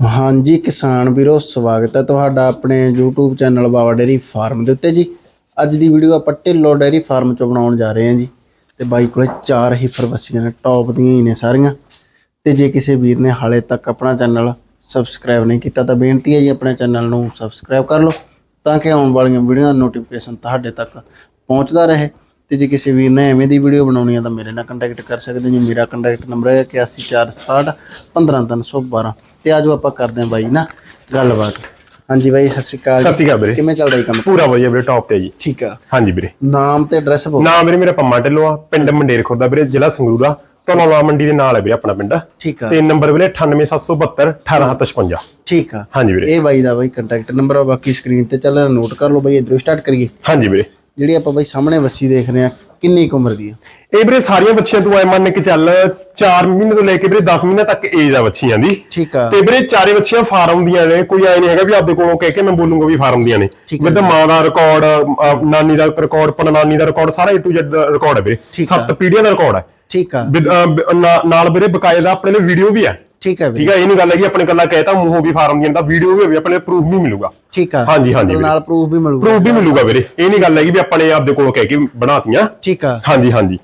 ਹਾਂਜੀ, ਕਿਸਾਨ ਵੀਰੋ, ਸਵਾਗਤ ਹੈ ਤੁਹਾਡਾ ਆਪਣੇ YouTube channel Baba dairy farm ਦੇ ਉੱਤੇ ਜੀ। ਅੱਜ ਦੀ ਵੀਡੀਓ ਆਪਾਂ ਢਿੱਲੋ ਡੇਰੀ ਫਾਰਮ ਚੋਂ ਬਣਾਉਣ ਜਾ ਰਹੇ ਹਾਂ ਜੀ। ਤੇ ਬਾਈ ਕੋਲੇ ਚਾਰ ਹੀ ਫਰਵਸੀਆਂ ਨੇ ਟੌਪ ਦੀਆਂ ਹੀ ਨੇ ਸਾਰੀਆਂ। ਤੇ ਜੇ ਕਿਸੇ ਵੀਰ ਨੇ ਹਾਲੇ ਤੱਕ ਆਪਣਾ ਚੈਨਲ ਸਬਸਕ੍ਰਾਈਬ ਨਹੀਂ ਕੀਤਾ ਤਾਂ ਬੇਨਤੀ ਹੈ ਜੀ, ਆਪਣੇ ਚੈਨਲ ਨੂੰ ਸਬਸਕ੍ਰਾਈਬ ਕਰ ਲਓ, ਤਾਂ ਕਿ ਆਉਣ ਵਾਲੀਆਂ ਵੀਡੀਓ ਦਾ ਨੋਟੀਫਿਕੇਸ਼ਨ ਤੁਹਾਡੇ ਤੱਕ ਪਹੁੰਚਦਾ ਰਹੇ। ਤੇ ਜੇ ਕਿਸੇ ਵੀਰ ਨੇ ਐਵੇਂ ਦੀ ਵੀਡੀਓ ਬਣਾਉਣੀ ਆ ਤਾਂ ਮੇਰੇ ਨਾਲ ਕੰਟੈਕਟ ਕਰ ਸਕਦੇ ਹੋ ਜੀ। ਮੇਰਾ ਕੰਟੈਕਟ ਨੰਬਰ ਹੈ 8146 15312 ਤੇ ਆਜੋ ਆਪਾਂ ਕਰਦੇ ਹਾਂ ਬਾਈ ਨਾ ਗੱਲਬਾਤ। ਹਾਂਜੀ ਬਾਈ ਸਤਿ ਸ਼੍ਰੀ ਅਕਾਲ ਸਤਿ ਸ਼੍ਰੀ ਅਕਾਲ ਵੀਰੇ। ਕਿਵੇਂ ਚੱਲਦਾ ਜੀ ਕੰਮ? ਪੂਰਾ ਵਧੀਆ ਵੀਰੇ ਟੌਪ ਤੇ ਜੀ। ਠੀਕ ਆ। ਹਾਂਜੀ ਵੀਰੇ। ਨਾਮ ਤੇ ਐਡਰੈਸ ਬੋਲ। ਨਾਮ ਵੀਰੇ ਮੇਰਾ ਪੰਮਾ ਢਿੱਲੋਂ ਆ ਪਿੰਡ ਮੰਡੇਰ ਖੁਰਦਾ ਵੀਰੇ ਜ਼ਿਲ੍ਹਾ ਸੰਗਰੂਰ ਆ ਧਨੌਲਾ ਮੰਡੀ ਦੇ ਨਾਲ ਹੈ ਵੀਰੇ ਆਪਣਾ ਪਿੰਡ। ਠੀਕ ਆ। ਤੇ ਨੰਬਰ ਵੀਰੇ 98772 18755 ਠੀਕ ਆ। ਹਾਂਜੀ ਵੀਰੇ। ਇਹ ਬਾਈ ਦਾ ਬਾਈ ਕੰਟੈਕਟ ਨੰਬਰ ਆ ਬਾਕੀ ਸਕਰੀਨ ਤੇ ਚੱਲ ਰਿਹਾ ਨੋਟ ਕਰ ਲਓ ਬਾਈ ਇਧਰੋਂ ਸਟਾਰਟ ਕਰੀਏ। ਹਾਂਜੀ ਵੀਰੇ। ਜਿਹੜੀ ਆਪਾਂ ਬਾਈ ਸਾਹਮਣੇ ਵੱਸੀ ਦੇਖ ਰਹੇ ਆ ਕਿੰਨੀ ਕੁ ਉਮਰ ਦੀ ਆ ਇਹ ਵੀਰੇ ਸਾਰੀਆਂ ਬੱਚੀਆਂ ਤੂੰ ਐ ਮੰਨ ਕੇ ਚੱਲ 4 ਮਹੀਨੇ ਤੋਂ ਲੈ ਕੇ ਵੀਰੇ 10 ਮਹੀਨੇ ਤੱਕ ਏਜ ਆ ਬੱਚੀਆਂ ਦੀ। ਠੀਕ ਆ। ਤੇ ਵੀਰੇ ਚਾਰੇ ਬੱਚੀਆਂ ਫਾਰਮ ਦੀਆਂ ਨੇ ਕੋਈ ਐ ਨਹੀਂ ਹੈਗਾ ਵੀ ਆਪਦੇ ਕੋਲੋਂ ਕਹਿ ਕੇ ਮੈਂ ਬੋਲੂੰਗਾ ਵੀ ਫਾਰਮ ਦੀਆਂ ਨੇ। ਵਿਦ ਮਾਂ ਦਾ ਰਿਕਾਰਡ ਨਾਨੀ ਦਾ ਰਿਕਾਰਡ ਪੜਨਾਨੀ ਦਾ ਰਿਕਾਰਡ ਸਾਰਾ A to Z ਰਿਕਾਰਡ ਹੈ ਵੀਰੇ। ਸੱਤ ਪੀੜ੍ਹੀਆਂ ਦਾ ਰਿਕਾਰਡ ਹੈ। ਠੀਕ ਆ। ਨਾਲ ਵੀਰੇ ਬਕਾਇਦਾ ਆਪਣੇ ਲਈ ਵੀਡੀਓ ਵੀ ਹੈ। ਠੀਕ ਆ ਵੀਰੇ। ਠੀਕ ਹੈ ਇਹ ਨਹੀਂ ਗੱਲ ਹੈ ਕਿ ਆਪਣੇ ਕੱਲਾ ਕਹਿਤਾ ਮੂੰਹੋਂ ਵੀ ਫਾਰਮ ਦਾ ਵੀਡੀਓ ਵੀ ਹੋਵੇ ਆਪਣੇ ਪ੍ਰੂਫ ਵੀ ਮਿਲੂਗਾ। ਠੀਕ ਆ। ਹਾਂਜੀ, ਹਾਂਜੀ ਵੀਰੇ। ਨਾਲ ਪ੍ਰੂਫ ਵੀ ਮਿਲੂਗਾ। ਪ੍ਰੂਫ ਵੀ ਮਿਲੂਗਾ ਵੀਰੇ। ਇਹ ਨਹੀਂ ਗੱਲ ਹੈ ਕਿ ਵੀ ਆਪਣੇ ਆਪਦੇ ਕੋਲੋਂ ਕਹਿ ਕੇ ਬਣਾਤੀਆਂ। ਠੀਕ ਆ। ਹਾਂਜੀ ਹਾਂਜੀ।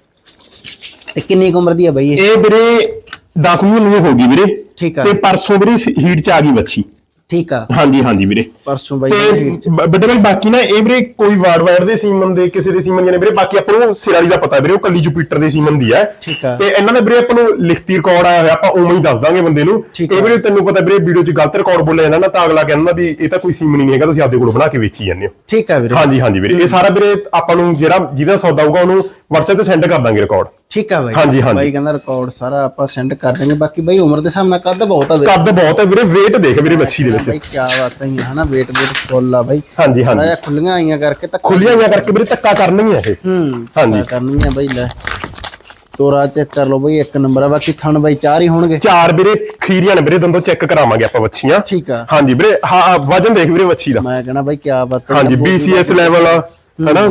ਤੇ ਕਿੰਨੀ ਉਮਰ ਦੀ ਆ ਬਾਈ ਇਹ? ਇਹ ਵੀਰੇ 10 ਮਹੀਨੇ ਹੋ ਗਈ ਵੀਰੇ। ਠੀਕ ਆ। ਤੇ ਪਰਸੋਂ ਵੀਰੇ ਹੀਟ ਚ ਆ ਗਈ ਬੱਚੀ ਠੀਕ ਆ। ਹਾਂਜੀ ਹਾਂਜੀ ਵੀਰੇ। ਪਰਸੋਂ ਬਾਈ ਤੇ ਬ- ਵੱਡੇ ਭਾਈ ਬਾਕੀ ਨਾ ਇਹ ਵੀਰੇ ਕੋਈ ਵਾਰਡ ਵਾਰਡ ਦੇ ਸੀਮਨ ਦੇ ਕਿਸੇ ਦੇ ਸੀਮਨ ਨੇ ਵੀਰੇ ਬਾਕੀ ਆਪਾਂ ਨੂੰ ਸਿਰਾਲੀ ਦਾ ਪਤਾ ਵੀਰੇ ਉਹ ਕੱਲੀ ਜੁਪੀਟਰ ਦੇ ਸੀਮਨ ਦੀ ਹੈ। ਠੀਕ ਆ। ਤੇ ਇਹਨਾਂ ਦਾ ਵੀਰੇ ਆਪਾਂ ਨੂੰ ਲਿਖਤੀ ਰਿਕਾਰਡ ਆਇਆ ਹੋਇਆ ਆਪਾਂ ਉਵੇਂ ਹੀ ਦੱਸ ਦਾਂਗੇ ਬੰਦੇ ਨੂੰ। ਠੀਕ ਇਹ ਆ। ਵੀਰੇ ਤੈਨੂੰ ਪਤਾ ਵੀਰੇ ਵੀਡੀਓ 'ਚ ਗਲਤ ਰਿਕਾਰਡ ਬੋਲਿਆ ਜਾਂਦਾ ਨਾ ਤਾਂ ਅਗਲਾ ਕਹਿੰਦਾ ਵੀ ਇਹ ਤਾਂ ਕੋਈ ਸੀਮਨ ਹੀ ਨਹੀਂ ਹੈਗਾ ਤੁਸੀਂ ਆਪਦੇ ਕੋਲ ਬਣਾ ਕੇ ਵੇਚੀ ਜਾਂਦੇ ਹੋ। ਠੀਕ ਆ ਵੀਰੇ। ਹਾਂਜੀ ਹਾਂਜੀ ਵੀਰੇ ਇਹ ਸਾਰਾ ਵੀਰੇ ਆਪਾਂ ਨੂੰ ਜਿਹੜਾ ਜਿਹਦਾ ਸੌਦਾ ਹੋਊਗਾ ਉਹਨੂੰ WhatsApp ਤੇ ਸੈਂਡ ਕਰ ਦਾਂਗੇ ਰਿਕਾਰਡ ਠੀਕ ਆ ਬਾਈ। ਹਾਂਜੀ, ਹਾਂਜੀ। ਬਾਈ ਕਹਿੰਦਾ ਰਿਕਾਰਡ ਸਾਰਾ ਆਪਾਂ ਸੈਂਡ ਕਰ ਦਾਂਗੇ ਬਾਕੀ ਬਾਈ ਉਮਰ ਦੇ ਹਿਸਾਬ ਨਾਲ ਕੱਦ ਬਹੁਤ ਆ ਕੱਦ ਬਹੁਤ ਹੈ ਵੀਰੇ weight ਦੇਖ ਵੀਰੇ ਮੱਛੀ ਦੇ ਵਿੱਚ। ਬਾਈ ਕੀ ਬਾਤ ਹੈ ਹਨਾ ਵੇਟ ਵੇਟ ਫੁੱਲ ਆ ਬਾਈ। ਹਾਂਜੀ ਹਾਂਜੀ। ਰਾਜਾ ਖੁੱਲੀਆਂ ਆਈਆਂ ਕਰਕੇ ਤਾਂ ਖੁੱਲੀਆਂ ਹੋਈਆਂ ਕਰਕੇ ਵੀਰੇ ਧੱਕਾ ਕਰਨਗੀਆਂ ਇਹ। ਹੂੰ ਹਾਂਜੀ। ਕਰਨੀਆਂ ਬਾਈ ਲੈ। ਤੋਰਾ ਚੈੱਕ ਕਰ ਲਓ ਬਾਈ ਇੱਕ ਨੰਬਰ ਆ। ਬਾਕੀ ਥਣ ਬਾਈ ਚਾਰ ਹੀ ਹੋਣਗੇ। ਚਾਰ ਵੀਰੇ ਖੀਰੀਆਂ ਨੇ ਵੀਰੇ ਦੰਦੋਂ ਚੈੱਕ ਕਰਾਵਾਂਗੇ ਆਪਾਂ ਬੱਚੀਆਂ ਠੀਕ ਆ। ਹਾਂਜੀ ਵੀਰੇ ਹਾਂ ਵਜਨ ਦੇਖ ਵੀਰੇ ਬੱਚੀ ਦਾ। ਮੈਂ ਕਹਣਾ ਬਾਈ ਕੀ ਬਾਤ ਹੈ ਹਾਂਜੀ BCS ਲੈਵਲ ਹਨਾ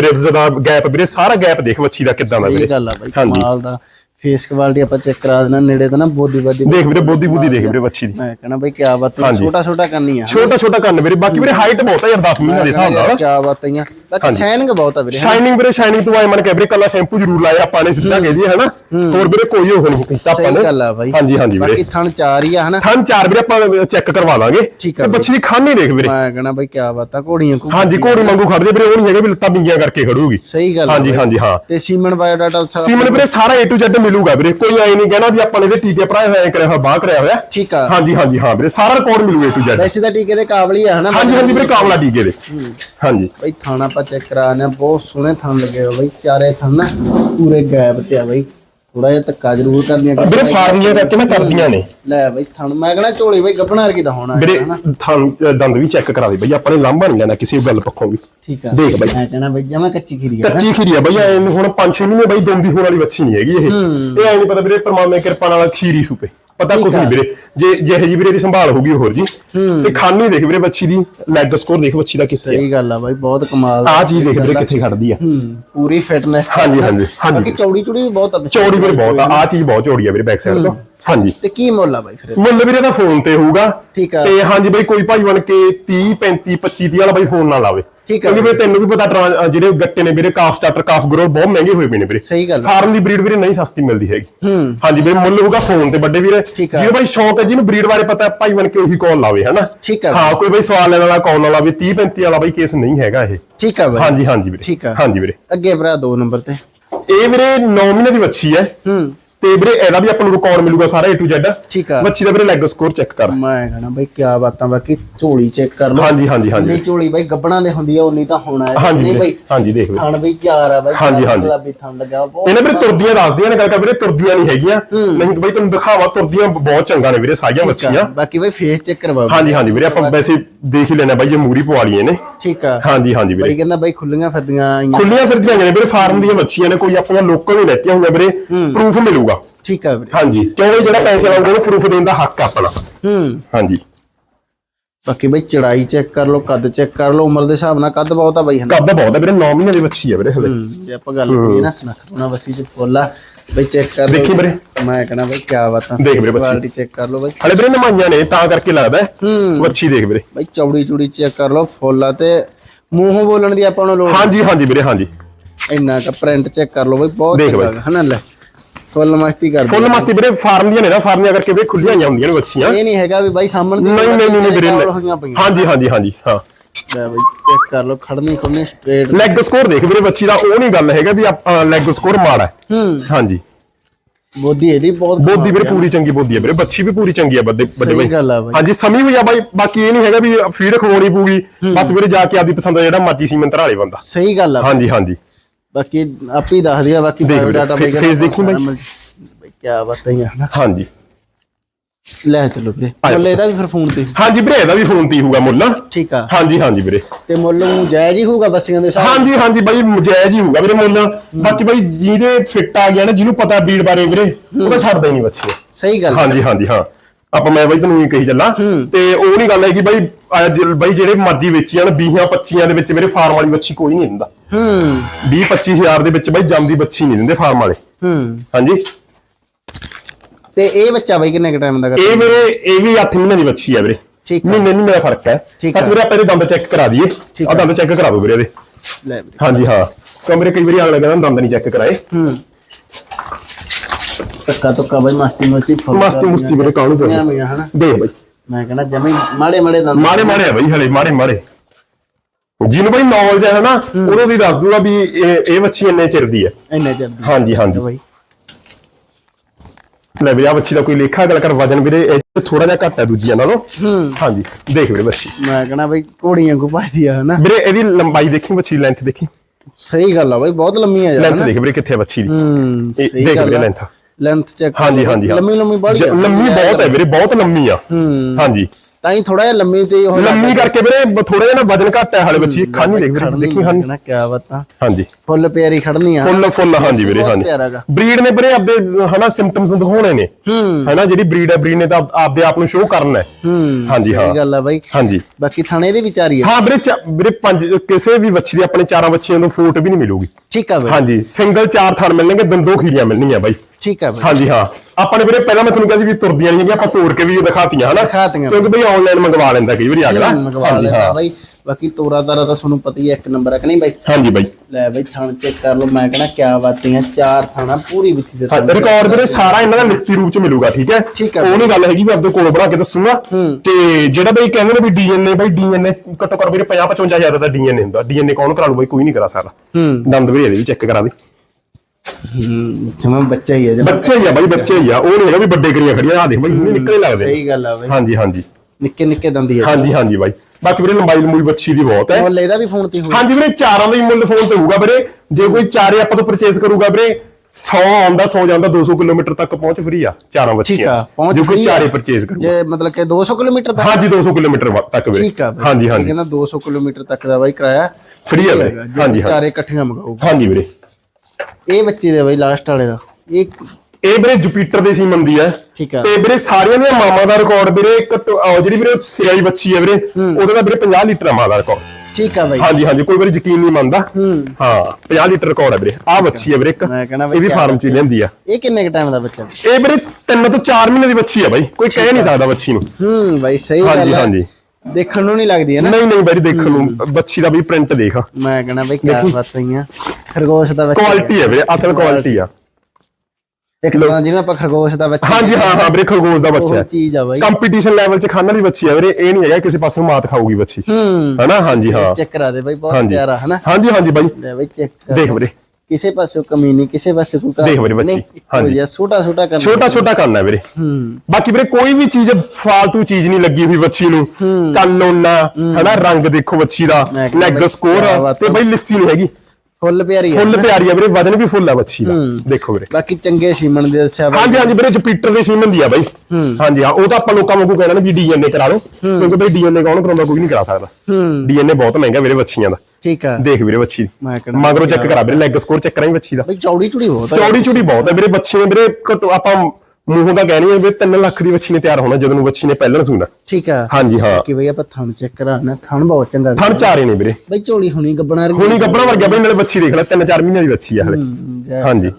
ਰਿਬਸ ਦਾ ਗੈਪ ਵੀਰੇ ਸਾਰਾ ਗੈਪ ਦੇਖ ਬੱਚੀ ਦਾ ਕਿੱਦਾਂ ਦਾ ਸਹੀ ਵੀਰੇ। ਗੱਲ ਆ ਬਾਈ ਹਾਂਜੀ। ਕਮਾਲ ਦਾ। ਫੇਸ ਕੁਆਲਿਟੀ ਆਪਾਂ ਚੈੱਕ ਕਰਾ ਦੇਣਾ ਨੇੜੇ ਤਾਂ ਨਾ ਬੋਦੀ ਬਾਦੀ ਦੇਖ ਵੀਰੇ ਬੋਦੀ ਬੁੱਧੀ ਦੇਖ ਵੀਰੇ ਬੱਚੀ ਦੀ। ਮੈਂ ਕਹਣਾ ਬਾਈ ਕੀ ਬਾਤ ਹੈ। ਛੋਟਾ ਛੋਟਾ ਕਰਨੀ ਆ। ਛੋਟਾ ਛੋਟਾ ਕੰਨ ਵੀਰੇ ਬਾਕੀ ਵੀਰੇ ਹਾਈਟ ਬਹੁਤ ਹੈ ਯਾਰ 10 ਮਹੀਨੇ ਦੇ ਹਿਸਾਬ ਨਾਲ। ਕੀ ਬਾਤ ਹੈ ਬਾਕੀ ਸੈਨਿੰਗ ਬਹੁਤ ਆ ਵੀਰੇ ਸ਼ਾਈਨਿੰਗ ਵੀਰੇ ਸ਼ਾਈਨਿੰਗ ਤੋਂ ਆਏ ਮਨ ਕੇ ਵੀਰੇ ਕੱਲਾ ਸ਼ੈਂਪੂ ਜ਼ਰੂਰ ਲਾਇਆ ਆਪਾਂ ਨੇ ਸਿੱਧਾ ਕਹਿ ਦਈਏ ਹਨਾ? ਹੋਰ ਵੀਰੇ ਕੋਈ ਉਹ ਨਹੀਂ ਕੀਤਾ ਆਪਾਂ ਸਹੀ ਨੇ। ਗੱਲ ਆ ਬਾਈ। ਹਾਂਜੀ ਹਾਂਜੀ ਵੀਰੇ। ਬਾਕੀ ਥਣ ਚਾਰ ਹੀ ਆ ਹਨਾ? ਖਾਨ ਚਾਰ ਵੀਰੇ ਆਪਾਂ ਚੈੱਕ ਕਰਵਾ ਲਾਂਗੇ। ਆ ਤੇ ਬੱਚੀ ਦੀ ਖਾਨ ਨਹੀਂ ਦੇਖ ਵੀਰੇ। ਮੈਂ ਕਹਣਾ ਬਾਈ ਕੀ ਬਾਤ ਆ ਘੋੜੀਆਂ ਘੂ ਹਾਂਜੀ ਘੋੜੀ ਵਾਂਗੂ ਖੜਦੇ ਵੀਰੇ ਉਹ ਨਹੀਂ ਹੈਗੇ ਵੀ ਲੱਤਾਂ ਬਿੰਗੀਆਂ ਕਰਕੇ ਖੜੂਗੀ। ਸਹੀ ਗੱਲ ਆ ਹਾਂਜੀ। ਹਾਂਜੀ ਹਾਂ। ਤੇ ਸੀਮਨ ਬਾਇਓਡਾਟਾ ਸਾਰਾ ਸੀਮਨ ਵੀਰੇ ਸਾਰਾ A to Z ਮਿਲੂਗਾ ਵੀਰੇ ਕੋਈ ਐ ਨਹੀਂ ਕਹਿਣਾ ਵੀ ਆਪਾਂ ਨੇ ਇਹਦੇ ਟੀਕੇ ਭਰਾਏ ਹੋਏ ਐਂ ਕਰਿਆ ਹੋਇਆ ਬਾਹ ਕਰਿਆ ਹੋਇਆ। ਠੀਕ ਆ। ਹਾਂਜੀ ਹਾਂਜੀ ਹਾਂ ਵੀਰੇ ਸਾਰਾ ਰਿਕਾਰਡ ਮਿਲੂ A to Z ਵੈਸੇ ਤਾਂ ਟੀਕੇ ਦੇ ਕਾਬਲ ਹੀ ਆ ਹਨਾ? ਹਾਂਜੀ ਹਾਂਜੀ ਵੀਰੇ ਕਾਮਲਾ ਟੀਕੇ ਦੇ। ਹਾਂਜੀ। ਬਾਈ ਥਾਣਾ ਆਪਾਂ ਚੈੱਕ ਕਰਾਣੇ ਬਹੁਤ ਸੋਹਣੇ ਥਣ ਲੱਗੇ ਹੋ ਬਾਈ ਚਾਰੇ ਥਣ ਨਾ ਪੂਰੇ ਗੈਪ ਤੇ ਆ ਬਾਈ। ਥੋੜਾ ਜਿਹਾ ਧੱਕਾ ਜ਼ਰੂਰ ਕਰਦੀਆਂ ਵੀਰੇ ਫਾਰਮੀਆਂ ਕਰਕੇ ਨਾ ਕਰਦੀਆਂ ਨੇ। ਲੈ ਬਾਈ ਥਣ ਮੈਂ ਕਹਣਾ ਝੋਲੀ ਬਾਈ ਗੱਬਣਾ ਵਰਗੀ ਦਾ ਹੋਣਾ ਵੀਰੇ ਥਣ ਦੰਦ ਵੀ ਚੈੱਕ ਕਰਾ ਦੇ ਬਈ ਆਪਾਂ ਨੇ ਲਾਂਭਾ ਨਹੀਂ ਲੈਣਾ ਕਿਸੇ ਗੱਲ ਪੱਖੋਂ ਵੀ। ਠੀਕ ਆ ਦੇਖ ਬਾਈ। ਮੈਂ ਕਹਣਾ ਬਾਈ ਜਮਾ ਕੱਚੀ ਖੀਰੀ ਆ ਕੱਚੀ ਖੀਰੀ ਆ ਬਈ ਐ ਹੁਣ 5-6 ਮਹੀਨੇ ਬਈ ਦੋਂਦੀ ਹੋਣ ਵਾਲੀ ਬੱਚੀ ਨਹੀਂ ਹੈਗੀ ਇਹ। ਇਹ ਐ ਨਹੀਂ ਪਤਾ ਵੀਰੇ ਪਰਮਾਤਮਾ ਦੀ ਕਿਰਪਾ ਨਾਲ ਖੀਰੀ ਸੂਪੇ। ਪਤਾ ਕੁਛ ਨਹੀਂ ਵੀਰੇ। ਜੇ ਜਿਹੇ ਜੀ ਵੀਰੇ ਦੀ ਸੰਭਾਲ ਹੋਗੀ ਹੋਰ ਜੀ। ਤੇ ਖਾਨੀ ਦੇਖ ਵੀਰੇ ਬੱਚੀ ਦੀ ਲੈਗ ਸਕੋਰ ਦੇਖ ਬੱਚੀ ਦਾ ਕਿੱਥੇ ਸਹੀ ਗੱਲ ਆ ਬਾਈ ਬਹੁਤ ਕਮਾਲ ਆ। ਚੀਜ਼ ਦੇਖ ਵੀਰੇ ਕਿੱਥੇ ਖੜਦੀ ਆ। ਹੂੰ ਪੂਰੀ ਫਿਟਨੈਸ ਹਾਂਜੀ, ਹਾਂਜੀ, ਹਾਂਜੀ। ਚੌੜੀ ਚੂੜੀ ਵੀ ਬਹੁਤ ਆ ਪਿੱਛੇ। ਚੌੜੀ ਵੀਰੇ ਬਹੁਤ ਆ। ਆ ਚੀਜ਼ ਬਹੁਤ ਚੌੜੀ ਆ ਵੀਰੇ ਬੈਕ ਸਾਈਡ ਤੋਂ। ਹਾਂਜੀ। ਤੇ ਕੀ ਮੁੱਲ ਆ ਬਾਈ ਫਿਰ? ਮੁੱਲ ਵੀਰੇ ਦਾ ਫੋਨ ਤੇ ਹੋਊਗਾ। ਠੀਕ ਆ। ਤੇ ਹਾਂਜੀ ਬਈ ਕੋਈ ਭਾਈ ਬਣ ਕੇ 30 35 25 30 ਵਾਲਾ ਬਈ ਫੋਨ ਨਾ ਲਾਵੇ। ਠੀਕ ਆ। ਕਿਉਂਕਿ ਵੀਰੇ ਤੈਨੂੰ ਵੀ ਪਤਾ ਟਰਾਂ- ਜਿਹੜੇ ਗੱਟੇ ਨੇ ਵੀਰੇ ਕਾਫ ਸਟਾਰਟਰ ਕਾਫ ਗਰੋ ਬਹੁਤ ਮਹਿੰਗੇ ਹੋਏ ਪਏ ਨੇ ਵੀਰੇ। ਸਹੀ ਗੱਲ ਆ। ਫਾਰਮ ਦੀ ਬਰੀਡ ਵੀਰੇ ਨਹੀਂ ਸਸਤੀ ਮਿਲਦੀ ਹੈਗੀ। ਹੂੰ। ਹਾਂਜੀ ਵੀਰੇ ਮੁੱਲ ਹੋਊਗਾ ਫੋਨ ਤੇ ਵੱਡੇ ਵੀਰੇ। ਠੀਕ ਆ। ਜਿਹਨੂੰ ਭਾਈ ਸ਼ੌਂਕ ਹੈ ਜਿਹਨੂੰ ਬਰੀਡ ਬਾਰੇ ਪਤਾ ਹੈ, ਭਾਈ ਬਣ ਕੇ ਉਹੀ ਕਾਲ ਲਾਵੇ ਹਨਾ? ਠੀਕ ਆ। ਹਾਂ ਕੋਈ ਬਈ ਸਵਾਲ ਲੈਣ ਵਾਲਾ ਕਾਲ ਨਾ ਲਾਵੇ 30 35 ਵਾਲਾ ਬਈ ਕੇਸ ਨਹੀਂ ਹੈਗਾ ਇਹ। ਠੀਕ ਬਾਈ। ਹਾਂਜੀ ਹਾਂਜੀ ਵੀਰੇ। ਠੀਕ ਆ। ਹਾਂਜੀ ਵੀਰੇ। ਅੱਗੇ ਭਰਾ 2 ਨੰਬਰ ਤੇ। ਇਹ ਵੀਰੇ 9 ਮਹੀਨੇ ਦੀ ਬੱਚੀ ਹੈ। ਹੂੰ। ਤੇ ਵੀਰੇ ਇਹਦਾ ਵੀ ਆਪਾਂ ਨੂੰ ਰਿਕਾਰਡ ਮਿਲੂਗਾ ਸਾਰਾ A to Z ਠੀਕ ਆ। ਬੱਚੀ ਦਾ ਵੀਰੇ ਲੈਗ ਸਕੋਰ ਚੈੱਕ ਕਰ। ਮੈਂ ਕਹਣਾ ਬਾਈ ਕੀ ਬਾਤਾਂ ਬਾਕੀ ਝੋਲੀ ਚੈੱਕ ਕਰ ਲਓ। ਹਾਂਜੀ ਹਾਂਜੀ ਹਾਂਜੀ। ਨਹੀਂ ਝੋਲੀ ਬਾਈ ਗੱਬਣਾ ਦੇ ਹੁੰਦੀ ਆ ਉਨੀ ਤਾਂ ਹੋਣਾ ਹੈ। ਨਹੀਂ ਬਾਈ ਹਾਂਜੀ ਦੇਖ ਵੀਰੇ ਥਣ ਬਈ ਚਾਰ ਆ ਬਾਈ ਹਾਂਜੀ, ਹਾਂਜੀ। ਗੁਲਾਬੀ ਥਣ ਲੱਗਾ ਬਹੁਤ ਇਹਨਾਂ ਵੀਰੇ ਤੁਰਦੀਆਂ ਦੱਸਦੀਆਂ ਨੇ ਗੱਲ ਕਰ ਵੀਰੇ ਤੁਰਦੀਆਂ ਨਹੀਂ ਹੈਗੀਆਂ। ਨਹੀਂ ਬਈ ਤੁਹਾਨੂੰ ਦਿਖਾਵਾਂ ਤੁਰਦੀਆਂ ਬਹੁਤ ਚੰਗਾ ਨੇ ਵੀਰੇ ਸਾਰੀਆਂ ਠੀਕ ਆ। ਬੱਚੀਆਂ ਬਾਕੀ ਬਾਈ ਫੇਸ ਚੈੱਕ ਕਰਵਾਓ ਹਾਂਜੀ ਹਾਂਜੀ ਵੀਰੇ ਆਪਾਂ ਵੈਸੇ ਦੇਖ ਹੀ ਲੈਣਾ ਬਾਈ ਇਹ ਮੂਰੀ ਪਵਾਲੀਆਂ ਨੇ ਠੀਕ ਆ। ਹਾਂਜੀ ਹਾਂਜੀ ਵੀਰੇ। ਬਾਈ ਕਹਿੰਦਾ ਬਾਈ ਖੁੱਲੀਆਂ ਫਿਰਦੀਆਂ ਆਈਆਂ। ਖੁੱਲੀਆਂ ਫਿਰਦੀਆਂ ਨੇ ਵੀਰੇ ਫਾਰਮ ਦੀਆਂ ਬੱਚੀਆਂ ਨੇ ਕੋਈ ਆਪਣੀਆਂ ਲੋਕਲ ਨਹੀਂ ਲੈਤੀਆਂ ਹੋਈਆਂ ਵੀਰੇ। ਪ੍ਰੂਫ ਮਿਲੂਗਾ। ਠੀਕ ਆ ਵੀਰੇ। ਹਾਂਜੀ। ਕਿਉਂਕਿ ਜਿਹੜਾ ਪੈਸੇ ਲਾਉਂਦਾ ਉਹਨੂੰ ਪ੍ਰੂਫ ਦੇਣ ਦਾ ਹੱਕ ਆ ਆਪਣਾ। ਹੂੰ। ਹਾਂਜੀ। ਬਾਕੀ ਬਈ ਚੜਾਈ ਚੈੱਕ ਕਰ ਲਓ ਕੱਦ ਚੈੱਕ ਕਰ ਲਓ ਉਮਰ ਦੇ ਹਿਸਾਬ ਨਾਲ ਕੱਦ ਬਹੁਤ ਆ ਬਈ ਹਨਾ। ਕੱਦ ਬਹੁਤ ਹੈ ਵੀਰੇ 9 ਮਹੀਨੇ ਦੀ ਬੱਚੀ ਹੈ ਵੀਰੇ ਹਲੇ। ਹੂੰ, ਜੇ ਆਪਾਂ ਗੱਲ ਕਰੀਏ ਨਾ ਸਨਖਣਾ ਵਸੀ ਚ ਫੁੱਲਾ ਬਈ ਚੈੱਕ ਕਰ ਲਓ। ਦੇਖੀ ਵੀਰੇ। ਮੈਂ ਕਹਣਾ ਬਈ ਕੀ ਬਾਤਾਂ ਦੇਖ ਵੀਰੇ ਬੱਚੀ। ਕੁਆਲਿਟੀ ਚੈੱਕ ਕਰ ਲਓ ਬਈ। ਹਲੇ ਵੀਰੇ ਨਮਾਈਆਂ ਨੇ ਤਾਂ ਕਰਕੇ ਲੱਗਦਾ ਹੈ। ਹੂੰ। ਬੱਚੀ ਦੇਖ ਵੀਰੇ। ਬਈ ਚੌੜੀ ਚੂੜੀ ਚੈੱਕ ਕਰ ਲਓ ਫੁੱਲਾ ਤੇ ਮੂੰਹੋਂ ਬੋਲਣ ਦੀ ਆਪਾਂ ਨੂੰ ਲੋੜ ਹਾਂਜੀ ਹਾਂਜੀ ਵੀਰੇ ਹਾਂਜੀ। ਇੰਨਾ ਕ ਪ੍ਰਿੰਟ ਚੈੱਕ ਕਰ ਲਓ ਬਈ ਬਹੁਤ ਚੰਗਾ। ਹਨਾ ਲੈ। ਫੁੱਲ ਮਸਤੀ ਕਰ ਫੁੱਲ ਮਸਤੀ ਵੀਰੇ ਫਾਰਮ ਦੀਆਂ ਨੇ ਨਾ ਫਾਰਮ ਦੀਆਂ ਕਰਕੇ ਵੀਰੇ ਖੁੱਲੀਆਂ ਆਈਆਂ ਹੁੰਦੀਆਂ ਨੇ ਬੱਚੀਆਂ ਇਹ ਨਹੀਂ ਹੈਗਾ ਵੀ ਬਾਈ ਸਾਹਮਣੇ ਨਹੀਂ ਨਹੀਂ ਨਹੀਂ ਵੀਰੇ ਹਾਂਜੀ ਹਾਂਜੀ ਹਾਂਜੀ ਹਾਂ। ਲੈ ਬਈ ਚੈੱਕ ਕਰ ਲਓ ਖੜਨੀ ਖੁੜਨੀ ਸਟ੍ਰੇਟ ਲੈਗ ਸਕੋਰ ਦੇਖ ਵੀਰੇ ਬੱਚੀ ਦਾ ਉਹ ਨਹੀਂ ਗੱਲ ਹੈਗਾ ਵੀ ਲੈਗ ਸਕੋਰ ਮਾੜਾ ਹੈ। ਹਾਂਜੀ। ਬੋਦੀ ਇਹਦੀ ਬਹੁਤ ਬੋਦੀ ਵੀਰੇ ਪੂਰੀ ਚੰਗੀ ਬੋਦੀ ਹੈ ਵੀਰੇ ਬੱਚੀ ਵੀ ਪੂਰੀ ਚੰਗੀ ਹੈ ਗੱਲ ਆ ਬਾਈ। ਹਾਂਜੀ ਸਮੀ ਹੋਈ ਆ ਬਾਈ ਬਾਕੀ ਇਹ ਨਹੀਂ ਹੈਗਾ ਵੀ ਫੀਡ ਖਵਾਉਣੀ ਪੂਗੀ ਬਸ ਵੀਰੇ ਜਾ ਕੇ ਆਪਦੀ ਪਸੰਦ ਦਾ ਜਿਹੜਾ ਮਰਜ਼ੀ ਸੀਮਨ ਧਰਾ ਲੇ ਬੰਦਾ। ਸਹੀ ਗੱਲ ਆ। ਹਾਂਜੀ ਹਾਂਜੀ। ਬਾਕੀ ਆਪ ਹੀ ਦੱਸ ਦਿਆ ਬਾਕੀ ਦੇਖ ਵੀਰੇ, biodata ਫੇ- ਵਗੈਰਾ face ਦੇਖੀ ਬਾਈ? ਸਾਰਾ ਮਿਲ- ਬਈ ਕੀ ਬਾਤਾਂ ਹੀ ਆ। ਹਨਾ ਹਾਂਜੀ। ਲੈ ਚਲੋ ਵੀਰੇ। ਆ ਜਾਓ। ਮੁੱਲ ਇਹਦਾ ਵੀ ਫਿਰ ਫੋਨ ਤੇ। ਹਾਂਜੀ ਵੀਰੇ ਇਹਦਾ ਵੀ ਫੋਨ ਤੇ ਹੋਊਗਾ ਮੁੱਲ। ਠੀਕ ਆ। ਹਾਂਜੀ ਹਾਂਜੀ ਵੀਰੇ। ਤੇ ਮੁੱਲ ਨੂੰ ਜਾਇਜ਼ ਹੀ ਹੋਊਗਾ ਬੱਸੀਆਂ ਦੇ ਹਿਸਾਬ ਹਾਂਜੀ ਹਾਂਜੀ ਬਾਈ ਜਾਇਜ਼ ਹੀ ਹੋਊਗਾ ਵੀਰੇ ਮੁੱਲ। ਬਾਕੀ ਬਾਈ ਜਿਹਦੇ ਫਿੱਟ ਆ ਗਿਆ ਨਾ ਜਿਹਨੂੰ ਪਤਾ ਬੀੜ ਬਾਰੇ ਵੀਰੇ ਉਹਦਾ ਛੱਡਦਾ ਹੀ ਨਹੀਂ ਬੱਚੇ। ਸਹੀ ਗੱਲ ਹਾਂਜੀ ਹਾਂਜੀ ਹਾਂ। ਆਪਾਂ ਮੈਂ ਬਾਈ ਤੁਹਾਨੂੰ ਇਹ ਕਹੀ ਚੱਲਾਂ। ਤੇ ਉਹ ਨਹੀਂ ਗੱਲ ਹੈ ਕਿ ਬਾਈ ਅੱਜ ਬਾਈ ਜਿਹੜੇ ਮਰਜ਼ੀ ਵੇਚੀ ਜਾਣ 20 25 ਦੇ ਵਿੱਚ ਮੇਰੇ ਫਾਰਮ ਵਾਲੀ ਬੱਚੀ ਕੋਈ ਨਹੀਂ ਦਿੰਦਾ। ਹੂੰ। 20 25000 ਦੇ ਵਿੱਚ ਬਾਈ ਜੰਮਦੀ ਬੱਚੀ ਨਹੀਂ ਦਿੰਦੇ ਫਾਰਮ ਵਾਲੇ। ਹੂੰ। ਹਾਂਜੀ। ਤੇ ਇਹ ਬੱਚਾ ਬਾਈ ਕਿੰਨੇ ਕ ਟਾਈਮ ਦਾ ਇਹ ਵੀਰੇ ਇਹ ਵੀ 8 ਮਹੀਨੇ ਦੀ ਬੱਚੀ ਹੈ ਵੀਰੇ। ਠੀਕ ਆ। ਮਹੀਨੇ ਮਹੀਨੇ ਦਾ ਫ਼ਰਕ ਹੈ। ਸੱਚ। ਵੀਰੇ ਆਪਾਂ ਇਹਦੇ ਦੰਦ ਚੈੱਕ ਕਰਾ ਦਈਏ। ਆ। ਦੰਦ ਚੈੱਕ ਕਰਾ ਦਿਓ ਵੀਰੇ ਇਹਦੇ। ਲੈ ਵੀਰੇ। ਹਾਂਜੀ ਹਾਂ। ਕਮਰੇ ਕਈ ਵਾਰੀ ਅਗਲਾ ਕਹਿੰਦਾ ਦੰਦ ਨਹੀਂ ਚੈੱਕ ਕਰਾਏ। ਹੂੰ। ਤੱਕਾ ਤੁੱਕਾ ਬਾਈ ਮਸਤੀ ਮਸਤੀ ਮਸਤੀ ਮੁਸਤੀ ਵੀਰੇ ਕਾਹਨੂੰ ਕਰਦੇ ਹੋਈਆਂ ਹਨਾ। ਦੇਖ ਬਾਈ। ਮੈਂ ਕਹਿੰਦਾ ਜਮੀ ਮਾੜੇ ਮਾੜੇ ਦੰਦ ਮਾੜੇ ਮਾੜੇ ਆ ਬਾਈ ਹਲੇ ਮਾੜੇ ਮਾੜੇ। ਜਿਹਨੂੰ ਬਾਈ ਨੌਲੇਜ ਹੈ। ਨਾ ਉਹਨੂੰ ਵੀ ਦੱਸ ਦੂਗਾ ਵੀ ਇਹ ਇਹ ਬੱਚੀ ਇੰਨੇ ਚਿਰ ਦੀ ਹੈ ਇੰਨੇ ਚਿਰ ਦੀ। ਹਾਂਜੀ ਹਾਂਜੀ। ਬਾਈ। ਲੈ ਵੀਰੇ ਆ ਬੱਚੀ ਦਾ ਕੋਈ ਲੇਖਾ ਗੱਲ ਕਰ ਵਜਨ ਵੀਰੇ ਇਹ ਥੋੜਾ ਜਿਹਾ ਘੱਟ ਹੈ ਦੂਜੀਆਂ ਨਾਲੋਂ। ਹੂੰ। ਹਾਂਜੀ ਦੇਖ ਵੀਰੇ ਬੱਚੀ ਮੈਂ ਕਹਿੰਦਾ ਬਾਈ ਘੋੜੀਆਂ ਕੋ ਪਾਦੀ ਆ ਹਨਾ। ਵੀਰੇ ਇਹਦੀ ਲੰਬਾਈ ਦੇਖੀ ਬੱਚੀ ਲੈਂਥ ਦੇਖੀ? ਸਹੀ ਗੱਲ ਆ ਬਾਈ ਬਹੁਤ ਲੰਮੀ ਆ ਯਾਰ ਲੈਂਥ ਦੇਖ ਵੀਰੇ ਕਿੱਥੇ ਬੱਚੀ ਦੀ। ਦੇਖ ਵੀਰੇ ਆ। length। ਲੈਂਥ ਚੈੱਕ ਹਾਂਜੀ ਹਾਂਜੀ ਹਾਂ। ਲੰਮੀ ਲੰਮੀ ਬੜੀ ਲੰਮੀ ਬਹੁਤ ਹੈ ਵੀਰੇ ਬਹੁਤ ਲੰਮੀ ਆ। ਹੂੰ। ਹਾਂਜੀ। ਤਾਂ ਹੀ ਥੋੜਾ ਜਿਹਾ ਲੰਮੀ ਤੇ ਉਹ ਲੰਮੀ ਕਰਕੇ ਵੀਰੇ ਥੋੜਾ ਜਿਹਾ ਨਾ ਵਜਨ ਘੱਟ ਹੈ ਹਾਲੇ ਬੱਚੀ ਖਾਣੀ ਦੇਖ ਵੀਰੇ ਦੇਖੀ ਖਾਣੀ ਨਾ ਕੀ ਬਾਤਾਂ ਹਾਂਜੀ। ਫੁੱਲ ਪਿਆਰੀ ਖੜਨੀ ਆ। ਫੁੱਲ ਫੁੱਲ ਹਾਂਜੀ ਵੀਰੇ ਹਾਂਜੀ। ਬਰੀਡ ਨੇ ਵੀਰੇ ਆਪਦੇ ਹਨਾ ਸਿੰਪਟਮਸ ਦਿਖਾਉਣੇ ਨੇ। ਹੂੰ। ਹਨਾ ਜਿਹੜੀ ਬਰੀਡ ਹੈ ਬਰੀਡ ਨੇ ਤਾਂ ਆਪ- ਆਪਦੇ ਆਪ ਨੂੰ ਸ਼ੋਅ ਕਰਨਾ ਹੈ। ਹੂੰ ਹਾਂਜੀ, ਹਾਂ। ਸਹੀ ਗੱਲ ਆ ਬਾਈ। ਹਾਂਜੀ। ਬਾਕੀ ਥਾਣੇ ਦੀ ਵਿਚਾਰੀ ਆ। ਹਾਂ ਵੀਰੇ ਵੀਰੇ ਪੰਜ ਕਿਸੇ ਵੀ ਬੱਚੀ ਦੀ ਆਪਣੇ ਚਾਰਾਂ ਬੱਚਿਆਂ ਤੋਂ ਫੋਟ ਵੀ ਨਹੀਂ ਮਿਲੂਗੀ। ਠੀਕ ਆ ਬਾਈ। ਹਾਂਜੀ ਸਿੰਗਲ ਚਾਰ ਥਣ ਮਿਲਣਗੇ ਦੰਦੋ ਖੀਰੀਆਂ ਮਿਲਣਗੀਆਂ ਬਾਈ। ਠੀਕ ਆ ਬਾਈ ਹਾਂਜੀ ਹਾਂ। ਆਪਾਂ ਨੇ ਵੀਰੇ ਪਹਿਲਾਂ ਮੈਂ ਤੁਹਾਨੂੰ ਕਿਹਾ ਸੀ ਵੀ ਤੁਰਦੀਆਂ ਨਹੀਂ ਹੈਗੀਆਂ ਆਪਾਂ ਤੋੜ ਕੇ ਵੀ ਦਿਖਾਤੀਆਂ ਹਨਾ? ਦਿਖਾਤੀਆਂ। ਕਿਉਂਕਿ ਬਈ ਆਨਲਾਈਨ ਮੰਗਵਾ ਲੈਂਦਾ ਕਈ ਵਾਰੀ ਅਗਲਾ। ਮੰਗਵਾ ਹਾਂਜੀ ਲੈਂਦਾ ਹਾਂ। ਬਾਈ। ਬਾਕੀ ਤੋਰਾ ਤਾਰਾ ਤਾਂ ਤੁਹਾਨੂੰ ਪਤਾ ਹੀ ਆ ਇੱਕ ਨੰਬਰ ਆ ਕਿ ਨਹੀਂ ਬਾਈ? ਹਾਂਜੀ ਬਾਈ। ਲੈ ਬਾਈ ਥਣ ਚੈੱਕ ਕਰ ਲਓ ਮੈਂ ਕਹਿੰਦਾ ਕਿਆ ਬਾਤਾਂ ਚਾਰ ਥਾਣਾ ਪੂਰੀ ਵਿੱਥੀ ਦੇ ਹਾਂ ਥਣ। ਰਿਕਾਰਡ ਵੀਰੇ ਸਾਰਾ ਇਹਨਾਂ ਦਾ ਲਿਖਤੀ ਰੂਪ ਚ ਮਿਲੂਗਾ ਠੀਕ ਹੈ? ਠੀਕ ਹੈ ਉਹ ਨਹੀਂ ਗੱਲ ਹੈਗੀ ਵੀ ਆਪਦੇ ਕੋਲ ਬਣਾ ਕੇ ਦੱਸੂਗਾ। ਤੇ ਜਿਹੜਾ ਬਈ ਕਹਿੰਦੇ ਨੇ ਵੀ ਡੀਐਨਏ ਬਈ ਡੀਐਨਏ ਘੱਟੋ ਘੱਟ ਵੀਰੇ 50 55000 ਦਾ ਡੀਐਨਏ ਹੁੰਦਾ। ਡੀਐਨਏ ਕੌਣ ਕਰਾ ਲੂ ਬਈ? ਕੋਈ ਨਹੀਂ ਕਰਾ ਸਕਦਾ। ਹੂੰ। ਦੰਦ ਵੀਰੇ ਇਹਦੇ ਵੀ ਚੈੱਕ ਕਰਾ ਦੇ। ਹੂੰ ਜਮਾ ਬੱਚਾ ਹੀ ਹੈ ਜਮਾ ਬੱਚੇ ਹੀ ਆ ਬਾਈ ਬੱਚੇ ਹੀ ਆ। ਉਹ ਨਹੀਂ ਹੈਗਾ ਵੀ ਵੱਡੇ ਕਰੀਆਂ ਖੜੀਆਂ ਆ ਦੇਖ ਬਾਈ ਇੰਨੇ ਨਿਕਲੇ ਲੱਗਦੇ ਸਹੀ ਗੱਲ ਆ ਬਾਈ। ਹਾਂਜੀ ਹਾਂਜੀ। ਨਿੱਕੇ ਨਿੱਕੇ ਦੰਦੀ ਹੈ ਹਾਂਜੀ ਹਾਂਜੀ ਬਾਈ। ਬਾਕੀ ਵੀਰੇ ਲੰਬਾਈ ਲੰਬੂਈ ਬੱਚੀ ਦੀ ਬਹੁਤ ਹੈ। ਮੁੱਲ ਇਹਦਾ ਵੀ ਫੋਨ ਤੇ ਹੋਊ ਹਾਂਜੀ ਵੀਰੇ ਚਾਰਾਂ ਦਾ ਹੀ ਮੁੱਲ ਫੋਨ ਤੇ ਹੋਊਗਾ ਵੀਰੇ। ਜੇ ਕੋਈ ਚਾਰੇ ਆਪਾਂ ਤੋਂ ਪਰਚੇਸ ਕਰੂਗਾ ਵੀਰੇ 100 ਆਉਂਦਾ 100 ਜਾਂਦਾ 200 ਕਿਲੋਮੀਟਰ ਤੱਕ ਪਹੁੰਚ ਫਰੀ ਆ ਚਾਰਾਂ ਬੱਚੀਆਂ ਠੀਕ ਆ ਪਹੁੰਚ ਜੇ ਕੋਈ free ਆ। ਚਾਰੇ ਪਰਚੇਸ ਕਰੂਗਾ। ਜੇ ਮਤਲਬ ਕਿ 200 ਕਿਲੋਮੀਟਰ ਤੱਕ? ਹਾਂਜੀ 200 ਕਿਲੋਮੀਟਰ ਵਾ- ਤੱਕ ਵੀਰੇ। ਠੀਕ ਆ ਬਾਈ। ਹਾਂਜੀ ਇਹ ਹਾਂਜੀ ਕਹਿੰਦਾ 200 ਕਿਲੋਮੀਟਰ ਤੱਕ ਦਾ ਬਾਈ ਕਿਰਾਇਆ। Free ਆ ਬਾਈ। ਹੈਗਾ, ਜੇ ਹਾਂਜੀ, ਹਾਂ। ਚਾਰੇ ਇਕੱਠੀਆਂ ਮੰਗਾਊਗਾ ਹਾਂਜੀ ਵੀਰੇ। ਇਹ ਬੱਚੇ ਦੇ ਬਾਈ ਲਾਸਟ ਵਾਲੇ ਦਾ। ਇਹ ਇਹ ਵੀਰੇ ਜੁਪੀਟਰ ਦੇ ਸੀਮਨ ਦੀ ਹੈ। ਠੀਕ ਆ। ਤੇ ਵੀਰੇ ਸਾਰੀਆਂ ਦੀਆਂ ਮਾਮਾ ਦਾ ਰਿਕਾਰਡ ਵੀਰੇ ਜਿਹੜੀ ਵੀਰੇ ਸਿਆਈ ਬੱਚੀ ਹੈ ਵੀਰੇ ਉਹਦਾ ਤਾਂ ਵੀਰੇ 50 ਲੀਟਰ ਆ ਮਾਂ ਦਾ ਰਿਕਾਰਡ ਠੀਕ ਆ ਬਾਈ। ਹਾਂਜੀ ਹਾਂਜੀ ਕੋਈ ਵਾਰੀ ਯਕੀਨ ਨਹੀਂ ਮੰਨਦਾ। ਹਾਂ। 50 ਲੀਟਰ ਰਿਕਾਰਡ ਹੈ ਵੀਰੇ। ਆਹ ਬੱਚੀ ਹੈ ਵੀਰੇ ਇੱਕ। ਇਹ ਵੀ ਫਾਰਮ ਚ ਹੀ ਲੈਂਦੀ ਆ। ਇਹ ਕਿੰਨੇ ਕ ਟਾਈਮ ਦਾ ਬੱਚਾ? ਇਹ ਵੀਰੇ 3 ਤੋਂ 4 ਮਹੀਨੇ ਦੀ ਬੱਚੀ ਹੈ ਬਾਈ। ਕੋਈ ਕਹਿ ਨਹੀਂ ਸਕਦਾ ਬੱਚੀ ਨੂੰ। ਹੂੰ ਬਾਈ ਸਹੀ ਹਾਂਜੀ, ਗੱਲ ਹੈ ਹਾਂਜੀ। ਦੇਖਣ ਨੂੰ ਨਹੀਂ ਲੱਗਦੀ ਹੈ ਨਾ। ਨਹੀਂ ਨਹੀਂ ਬਾਈ ਦੇਖਣ ਨੂੰ। ਬੱਚੀ ਦਾ ਵੀ ਪ੍ਰਿੰਟ ਦੇਖ। ਮੈਂ ਕਹਿਣਾ ਬਾਈ ਕਿਆ ਬਾਤਾਂ ਹੀ ਆ। ਖਰਗੋਸ਼ ਦਾ ਬੱਚਾ ਕੁਆਲਿਟੀ ਹੈ। ਵੀਰੇ ਅਸਲ ਕੁਆਲਿਟੀ ਆ। ਇੱਕ ਤਰ੍ਹਾਂ ਜਿਹਨੂੰ ਆਪਾਂ ਖਰਗੋਸ਼ ਦਾ ਬੱਚਾ ਹਾਂਜੀ ਹਾਂ ਹਾਂ ਵੀਰੇ ਖਰਗੋਸ਼ ਦਾ ਬੱਚਾ ਉਹ ਹੈ। ਚੀਜ਼ ਆ ਬਾਈ। ਕੰਪੀਟੀਸ਼ਨ ਲੈਵਲ 'ਚ ਖਾਣ ਵਾਲੀ ਬੱਚੀ ਹੈ ਵੀਰੇ ਇਹ ਨਹੀਂ ਹੈਗਾ ਕਿਸੇ ਪਾਸੇ ਮਾਤ ਖਾਊਗੀ ਬੱਚੀ। ਹੂੰ। ਹੈਨਾ? ਹਾਂਜੀ ਹਾਂ। ਚੈੱਕ ਕਰਾ ਦੇ ਬਾਈ ਬਹੁਤ ਪਿਆਰਾ ਹਨਾ? ਹਾਂਜੀ ਹਾਂਜੀ ਬਾਈ। ਲੈ ਬਾਈ ਚੈੱਕ ਕਰ ਦੇਖ ਵੀਰੇ। ਕਿਸੇ ਪਾਸੇ ਕਮੀ ਨਹੀਂ ਕਿਸੇ ਪਾਸੇ ਕੋਈ ਦੇਖ ਵੀਰੇ ਬੱਚੀ, ਹਾਂਜੀ। ਛੋਟਾ ਛੋਟਾ ਕਰਨਾ ਛੋਟਾ ਛੋਟਾ ਹੈ ਵੀਰੇ। ਹੂੰ। ਬਾਕੀ ਵੀਰੇ ਕੋਈ ਵੀ ਚੀਜ਼ ਫਾਲਤੂ ਚੀਜ਼ ਨਹੀਂ ਲੱਗੀ ਹੋਈ ਬੱਚੀ ਨੂੰ। ਕੰਨ ਉਹਨਾਂ ਹਨਾ ਰੰਗ ਦੇਖੋ ਬੱਚੀ ਦਾ ਲੈਗ ਸਕੋਰ ਤੇ ਬਈ ਲਿੱਸੀ ਨਹੀਂ ਹੈਗੀ। ਫੁੱਲ ਪਿਆਰੀ ਹੈ ਫੁੱਲ। ਪਿਆਰੀ ਹੈ ਵੀਰੇ ਵਜਨ ਵੀ ਫੁੱਲ ਹੈ ਬੱਚੀ ਦਾ। ਦੇਖੋ ਵੀਰੇ। ਬਾਕੀ ਚੰਗੇ ਸੀਮਣ ਦੇ ਦੱਸਿਆ ਬਾਈ। ਹਾਂਜੀ ਹਾਂਜੀ ਵੀਰੇ ਜੁਪੀਟਰ ਦੇ ਸੀਮਨ ਦੀ ਆ ਬਾਈ। ਹਾਂਜੀ ਹਾਂ ਉਹ ਤਾਂ ਆਪਾਂ ਲੋਕਾਂ ਵਾਂਗੂ ਕਹਿਣਾ ਵੀ ਡੀਐਨਏ ਕਰਾ ਲਓ। ਕਿਉਂਕਿ ਬਈ ਡੀਐਨਏ ਕੌਣ ਕਰਾਉਂਦਾ ਕੋਈ ਨਹੀਂ ਕਰਾ ਸਕਦਾ। ਡੀਐਨਏ ਬਹੁਤ ਮਹਿੰਗਾ ਵੀਰੇ ਬੱਚੀਆਂ ਦਾ। ਠੀਕ ਆ। ਦੇਖ ਵੀਰੇ ਬੱਚੀ ਮਗਰੋਂ ਚੈੱਕ ਕਰਾ ਵੀਰੇ ਲੈਗ ਸਕੋਰ ਚੈੱਕ ਕਰਾਂਗੇ ਬੱਚੀ ਦਾ। ਬਾਈ ਚੌੜੀ ਚੁੜੀ ਬਹੁਤ ਆ। ਚੌੜੀ ਚੁੜੀ ਬਹੁਤ ਹੈ ਵੀਰੇ ਬੱਚੇ ਨੇ ਵੀਰੇ ਆਪਾਂ ਮੂੰਹੋਂ ਦਾ ਕਹਿਣੀ ਹੈ ਵੀ 3 ਲੱਖ ਦੀ ਵੱਛੀ ਨੇ ਤਿਆਰ ਹੋਣਾ ਜਦੋਂ ਨੂੰ ਵੱਛੀ ਨੇ ਪਹਿਲਾਂ ਸੂਣਾ। ਠੀਕ ਆ। ਹਾਂਜੀ ਹਾਂ। ਕਿ ਬਈ ਆਪਾਂ ਥਣ ਚੈੱਕ ਕਰਾਣਾ ਥਣ ਬਹੁਤ ਚੰਗਾ ਥਣ ਚਾਰੇ ਨੇ ਵੀਰੇ। ਬਈ ਝੋਲੀ ਹੁਣੀ ਗੱਬਣਾ ਰਹੀ ਹੁਣੀ ਗੱਬਣਾ ਵਰਗਾ ਬਈ ਨਾਲੇ ਵੱਛੀ ਦੇਖ ਲੈ 3-4 ਮਹੀਨਿਆਂ ਦੀ ਵੱਛੀ ਆ ਹਲੇ। ਹਾਂਜੀ।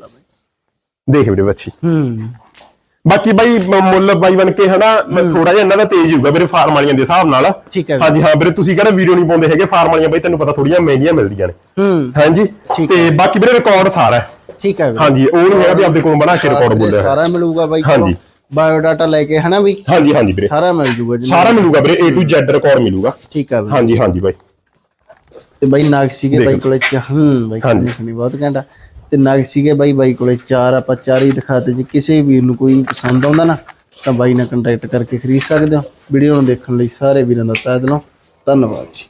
ਦੇਖ ਵੀਰੇ ਵੱਛੀ। ਹੂੰ। ਬਾਕੀ ਬਾਈ ਮ- ਮੁੱਲ ਬਾਈ ਬਣ ਕੇ ਹਨਾ ਥੋੜਾ ਜਿਹਾ ਇਹਨਾਂ ਦਾ ਤੇਜ਼ ਹੋਊਗਾ ਵੀਰੇ ਫਾਰਮ ਵਾਲੀਆਂ ਦੇ ਹਿਸਾਬ ਨਾਲ। ਹਾਂਜੀ ਹਾਂ ਵੀਰੇ ਤੁਸੀਂ ਕਹਿੰਦੇ ਵੀਡੀਓ ਨਹੀਂ ਪਾਉਂਦੇ ਹੈਗੇ ਫਾਰਮ ਵਾਲੀਆਂ ਬਾਈ ਤੈਨੂੰ ਪਤਾ ਥੋੜੀਆਂ ਮਹਿੰਗੀਆਂ ਮਿਲਦੀਆਂ ਨੇ। ਹੂੰ। ਹਾਂਜੀ। ਤੇ ਬਾਕੀ ਵੀਰੇ ਰਿਕਾਰਡ ਸਾਰਾ ਹੈ। ਠੀਕ ਹੈ। ਹਾਂਜੀ ਉਹ ਨਹੀਂ ਹੈਗਾ ਵੀ ਆਪਦੇ ਕੋਲ ਬਣਾ ਕੇ ਰਿਕਾਰਡ ਬੋਲਿਆ। ਸਾਰਾ ਮਿਲੂਗਾ ਬਾਈ ਹਾਂਜੀ। ਬਾਇਓ ਡਾਟਾ ਲੈ ਕੇ ਹਨਾ ਵੀ? ਹਾਂਜੀ ਹਾਂਜੀ ਵੀਰੇ। ਸਾਰਾ ਮਿਲ ਜੂਗਾ ਜੀ। ਸਾਰਾ ਮਿਲੂਗਾ ਵੀਰੇ A to Z ਰਿਕਾਰਡ ਮਿਲੂਗਾ। ਠੀਕ ਵੀਰੇ। ਹਾਂਜੀ ਹਾਂਜੀ ਬਾਈ। ਤੇ ਬਾਈ ਨਾਗ ਸੀਗੇ। ਬਾਈ ਕੋਲੇ ਚ ਹੂੰ ਬਾਈ। ਖਣੀ ਬਹੁਤ ਘੰਟਾ ਤੇ ਨਾਗ ਸੀਗੇ ਬਾਈ ਬਾਈ ਕੋਲੇ ਚਾਰ ਆਪਾਂ ਚਾਰ ਹੀ ਦਿਖਾਤੇ ਜੀ। ਕਿਸੇ ਵੀਰ ਨੂੰ ਕੋਈ ਪਸੰਦ ਆਉਂਦਾ ਨਾ ਤਾਂ ਬਾਈ ਨਾਲ ਕੰਟੈਕਟ ਕਰਕੇ ਖਰੀਦ ਸਕਦੇ ਹੋ। ਵੀਡੀਓ ਨੂੰ ਦੇਖਣ ਲਈ ਸਾਰੇ ਵੀਰਾਂ ਦਾ ਤਹਿ ਦਿਲੋਂ। ਧੰਨਵਾਦ ਜੀ।